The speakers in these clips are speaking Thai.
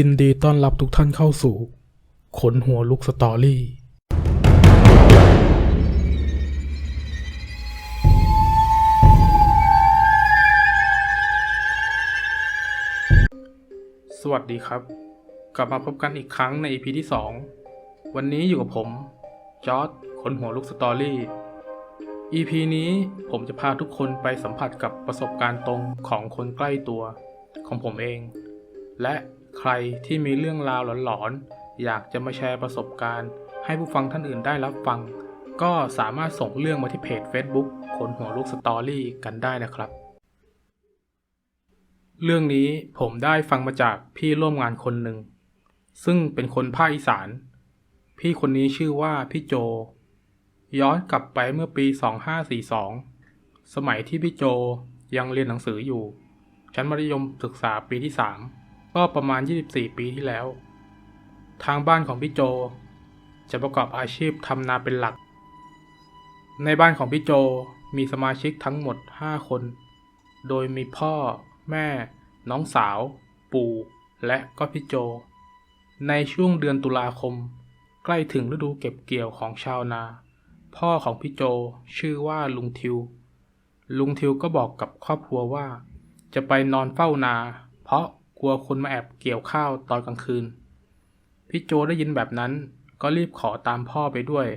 ยินดีต้อนรับทุกท่านเข้าสู่ ขนหัวลุกสตอรี่ สวัสดีครับ กลับมาพบกันอีกครั้งใน EP ที่ 2 วันนี้อยู่กับผม จอร์ดขนหัวลุกสตอรี่ EP นี้ผมจะพาทุกคนไปสัมผัสกับประสบการณ์ตรงของคนใกล้ตัวของผมเอง และ ใครที่มีเรื่องราวหลอนๆ อยากจะมาแชร์ประสบการณ์ ให้ผู้ฟังท่านอื่นได้รับฟัง ก็สามารถส่งเรื่องมาที่เพจ Facebook คนหัวลูกสตอรี่กันได้นะครับ เรื่องนี้ผมได้ฟังมาจากพี่ร่วมงานคนหนึ่ง ซึ่งเป็นคนภาคอีสาน พี่คนนี้ชื่อว่าพี่โจ ย้อนกลับไปเมื่อปี 2542 สมัยที่พี่โจยังเรียนหนังสืออยู่ชั้นมัธยมศึกษาปีที่ 3 ก็ประมาณ 24 ปีที่แล้ว ทางบ้านของพี่โจ จะประกอบอาชีพทำนาเป็นหลัก ในบ้านของพี่โจมีสมาชิกทั้งหมด 5 คน โดยมีพ่อ แม่ น้องสาว ปู่ และก็พี่โจ ในช่วงเดือนตุลาคม ใกล้ถึงฤดูเก็บเกี่ยวของชาวนา พ่อของพี่โจชื่อว่าลุงทิว ลุงทิวก็บอกกับครอบครัวว่า จะไปนอนเฝ้านา เพราะ กลัวคนมาแอบเกี่ยวข้าวตอนกลางคืน พี่โจได้ยินแบบนั้นก็รีบขอตามพ่อไปด้วย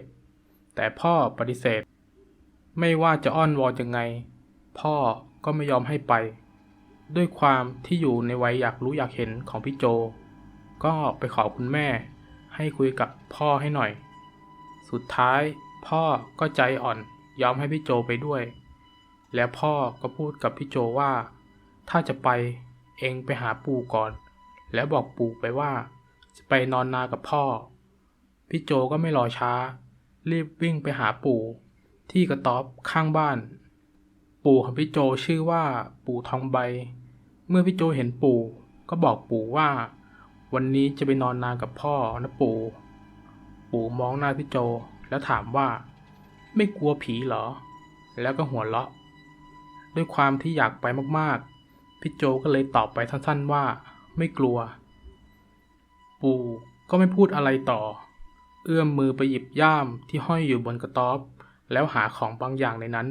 แต่พ่อปฏิเสธ ไม่ว่าจะอ้อนวอนยังไง พ่อก็ไม่ยอมให้ไป ด้วยความที่อยู่ในวัยอยากรู้อยากเห็นของพี่โจ ก็ไปขอคุณแม่ ให้คุยกับพ่อให้หน่อย สุดท้ายพ่อก็ใจอ่อนยอมให้พี่โจไปด้วย แล้วพ่อก็พูดกับพี่โจว่า ถ้าจะไป เองไปหาปู่ก่อน แล้วบอกปู่ไปว่า จะไปนอนนากับพ่อ พี่โจก็ไม่รอช้า รีบวิ่งไปหาปู่ที่กระต๊อบข้างบ้าน ปู่ของพี่โจชื่อว่าปู่ทองใบ เมื่อพี่โจเห็นปู่ก็บอกปู่ว่า วันนี้จะไปนอนนากับพ่อนะปู่ ปู่มองหน้าพี่โจแล้วถามว่า ไม่กลัวผีเหรอ แล้วก็หัวเราะ ด้วยความที่อยากไปมากๆ พี่โจก็เลยตอบไปสั้นๆว่า ไม่กลัว ปู่ก็ไม่พูดอะไรต่อ เอื้อมมือไปหยิบย่ามที่ห้อยอยู่บนกระต๊อบ แล้วหาของบางอย่างในนั้น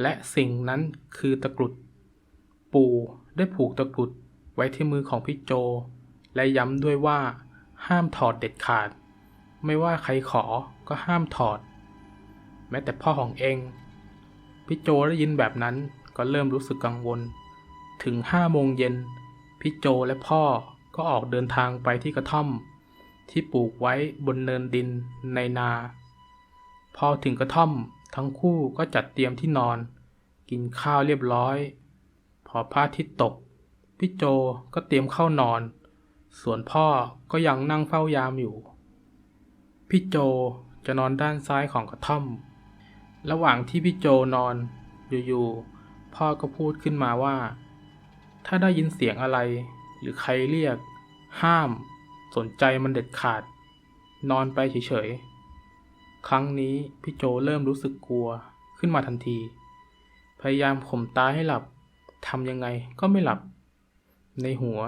และสิ่งนั้นคือตะกรุด ปู่ได้ผูกตะกรุดไว้ที่มือของพี่โจ และย้ำด้วยว่า ห้ามถอดเด็ดขาด ไม่ว่าใครขอก็ห้ามถอด แม้แต่พ่อของเอง พี่โจได้ยินแบบนั้นก็เริ่มรู้สึกกังวล ถึงห้าโมงเย็นพี่โจและพ่อก็ออกเดินทางไปที่กระท่อม ที่ปลูกไว้บนเนินดินในนา พอถึงกระท่อมทั้งคู่ก็จัดเตรียมที่นอน กินข้าวเรียบร้อย พอพระอาทิตย์ตก พี่โจก็เตรียมเข้านอน ส่วนพ่อก็ยังนั่งเฝ้ายามอยู่ พี่โจจะนอนด้านซ้ายของกระท่อม ระหว่างที่พี่โจนอนอยู่ๆพ่อก็พูดขึ้นมาว่า ถ้าได้ยินเสียงอะไร หรือใครเรียก ห้าม สนใจมันเด็ดขาด นอนไปเฉยๆ ครั้งนี้พี่โจเริ่มรู้สึกกลัวขึ้นมาทันที พยายามข่มตาให้หลับทำยังไงก็ไม่หลับ ในหัว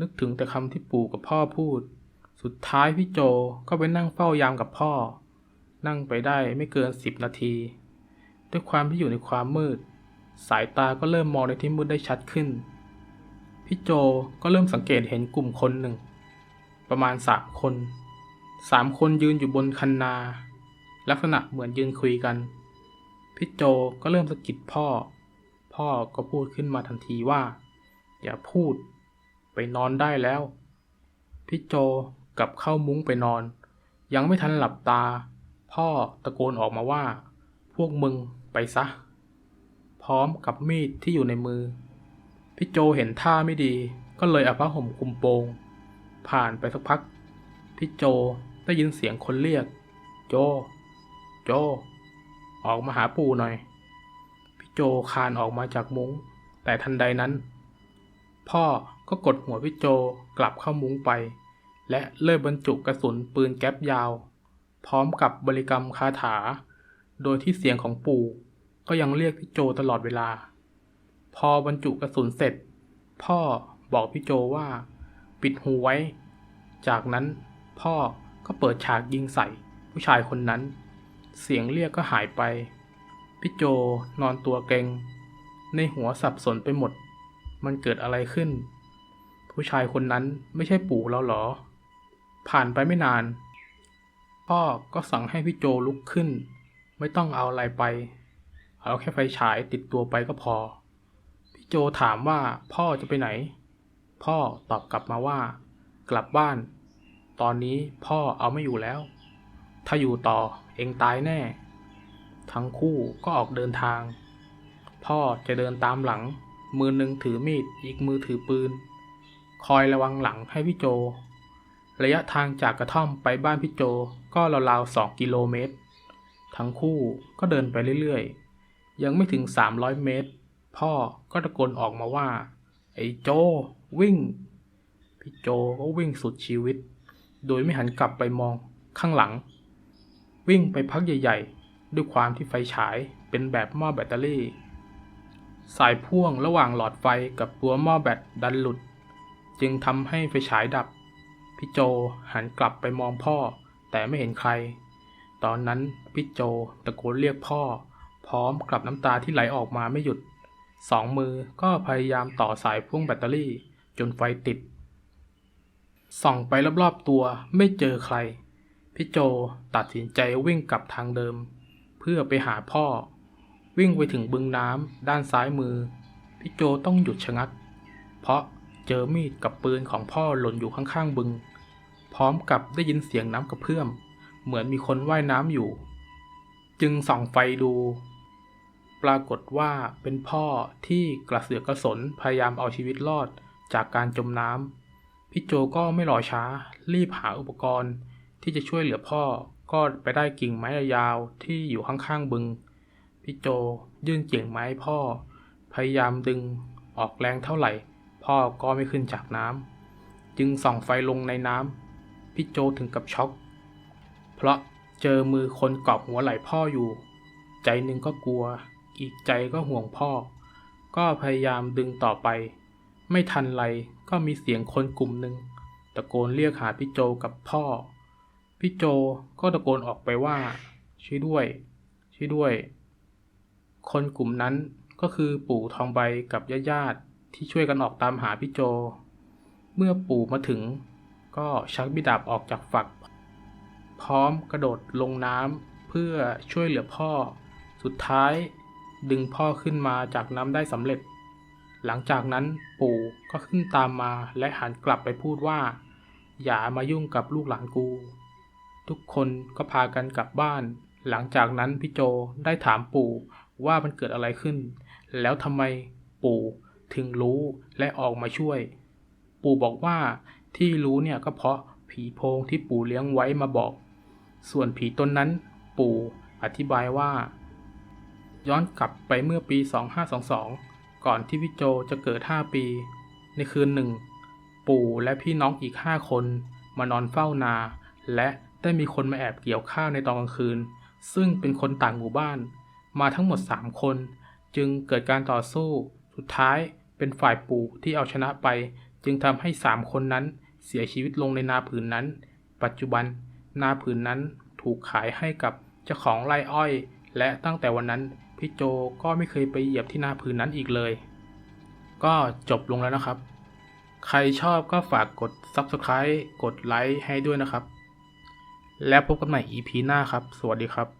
นึกถึงแต่คำที่ปู่กับพ่อพูด สุดท้ายพี่โจก็ไปนั่งเฝ้ายามกับพ่อ นั่งไปได้ไม่เกินสิบนาที ด้วยความที่อยู่ในความมืด สายตาก็เริ่มมองในที่มืดได้ชัดขึ้น พี่โจก็เริ่มสังเกตเห็นกลุ่มคนหนึ่ง ประมาณสามคน สามคนยืนอยู่บนคันนา ลักษณะเหมือนยืนคุยกัน พี่โจก็เริ่มสะกิดพ่อ พ่อก็พูดขึ้นมาทันทีว่า อย่าพูด ไปนอนได้แล้ว พี่โจกลับเข้ามุ้งไปนอน ยังไม่ทันหลับตา พ่อตะโกนออกมาว่า พวกมึงไปซะ พร้อมกับมีดที่อยู่ในมือ พี่โจเห็นท่าไม่ดี ก็เลยเอาผ้าห่มคลุมโปง ผ่านไปสักพัก พี่โจได้ยินเสียงคนเรียก โจ โจ ออกมาหาปู่หน่อย พี่โจคานออกมาจากมุง้ง แต่ทันใดนั้น พ่อก็กดหัวพี่โจกลับเข้ามุ้งไป และเริ่มบรรจุกระสุนปืนแก๊ปยาว พร้อมกับบริกรรมคาถา โดยที่เสียงของปู่ก็ยังเรียกพี่โจตลอดเวลา พอบรรจุกระสุนเสร็จ พ่อบอกพี่โจว่า ปิดหูไว้ จากนั้นพ่อก็เปิดฉากยิงใส่ผู้ชายคนนั้น เสียงเรียกก็หายไป พี่โจนอนตัวเกงในหัวสับสนไปหมด มันเกิดอะไรขึ้น ผู้ชายคนนั้นไม่ใช่ปู่เราหรอ ผ่านไปไม่นาน พ่อก็สั่งให้พี่โจลุกขึ้น ไม่ต้องเอาอะไรไป เอาแค่ไฟฉายติดตัวไปก็พอ โจถามว่าพ่อจะไปไหน พ่อตอบกลับมาว่า กลับบ้าน ตอนนี้พ่อเอาไม่อยู่แล้ว ถ้าอยู่ต่อเองตายแน่ ทั้งคู่ก็ออกเดินทาง พ่อจะเดินตามหลัง มือหนึ่งถือมีดอีกมือถือปืน คอยระวังหลังให้พี่โจ ระยะทางจากกระท่อมไปบ้านพี่โจก็ราวๆสองกิโลเมตร ทั้งคู่ก็เดินไปเรื่อยๆ ยังไม่ถึง 300 เมตร พ่อก็ตะโกนออกมาว่า ไอ้โจ วิ่ง พี่โจก็วิ่งสุดชีวิต โดยไม่หันกลับไปมองข้างหลัง วิ่งไปพักใหญ่ ๆ ด้วยความที่ไฟฉายเป็นแบบหม้อแบตเตอรี่ สายพ่วงระหว่างหลอดไฟกับตัวหม้อแบตดันหลุด จึงทำให้ไฟฉายดับ พี่โจหันกลับไปมองพ่อ แต่ไม่เห็นใคร ตอนนั้นพี่โจตะโกนเรียกพ่อ พร้อมกับน้ำตาที่ไหลออกมาไม่หยุด สองมือก็พยายามต่อสายพ่วงแบตเตอรี่จนไฟติด ส่องไปรอบๆตัวไม่เจอใคร พี่โจตัดสินใจวิ่งกลับทางเดิม เพื่อไปหาพ่อ วิ่งไปถึงบึงน้ำด้านซ้ายมือ พี่โจต้องหยุดชะงัก เพราะเจอมีดกับปืนของพ่อหล่นอยู่ข้างๆบึง พร้อมกับได้ยินเสียงน้ำกระเพื่อม เหมือนมีคนว่ายน้ำอยู่ จึงส่องไฟดู ปรากฏว่าเป็นพ่อที่กระเสือกกระสนพยายามเอาชีวิตรอดจากการจมน้ำพี่โจก็ไม่รอช้า รีบหาอุปกรณ์ ที่จะช่วยเหลือพ่อก็ไปได้กิ่งไม้ยาวที่อยู่ข้างๆบึง พี่โจยื่นกิ่งไม้พ่อ พยายามดึงออกแรงเท่าไหร่ พ่อก็ไม่ขึ้นจากน้ำจึงส่องไฟลงในน้ำพี่โจถึงกับช็อก เพราะเจอมือคนเกาะหัวไหล่พ่ออยู่ ใจหนึ่งก็กลัว อีกใจก็ห่วงพ่อ ก็พยายามดึงต่อไป ไม่ทันไรก็มีเสียงคนกลุ่มหนึ่งตะโกนเรียกหาพี่โจกับพ่อ พี่โจก็ตะโกนออกไปว่าช่วยด้วยช่วยด้วย คนกลุ่มนั้นก็คือปู่ทองใบกับญาติๆที่ช่วยกันออกตามหาพี่โจ เมื่อปู่มาถึง ก็ชักบิดาบออกจากฝัก พร้อมกระโดดลงน้ำเพื่อช่วยเหลือพ่อ สุดท้าย ดึงพ่อขึ้นมาจากน้ำได้สำเร็จ หลังจากนั้นปู่ก็ขึ้นตามมาและหันกลับไปพูดว่า อย่ามายุ่งกับลูกหลานกู ทุกคนก็พากันกลับบ้าน หลังจากนั้นพี่โจได้ถามปู่ว่ามันเกิดอะไรขึ้น แล้วทำไมปู่ถึงรู้และออกมาช่วย ปู่บอกว่าที่รู้เนี่ยก็เพราะผีโพงที่ปู่เลี้ยงไว้มาบอก ส่วนผีตนนั้นปู่อธิบายว่า ย้อนกลับไปเมื่อปี 2522 ก่อนที่พี่โจจะเกิด 5 ปี ในคืนหนึ่ง ปู่และพี่น้องอีก 5 คนมานอนเฝ้านา และได้มีคนมาแอบเกี่ยวข้าวในตอนกลางคืน ซึ่งเป็นคนต่างหมู่บ้าน มาทั้งหมด 3 คน จึงเกิดการต่อสู้ สุดท้ายเป็นฝ่ายปู่ที่เอาชนะไป จึงทำให้ 3 คนนั้นเสียชีวิตลงในนาผืนนั้น ปัจจุบันนาผืนนั้นถูกขายให้กับเจ้าของไร่อ้อย และตั้งแต่วันนั้น พี่โจก็ไม่เคยไปเหยียบที่นาผืนนั้นอีกเลย ก็จบลงแล้วนะครับ ใครชอบก็ฝากกด Subscribe กดไลค์ให้ด้วยนะครับ แล้วพบกันใหม่ EP หน้าครับ สวัสดีครับ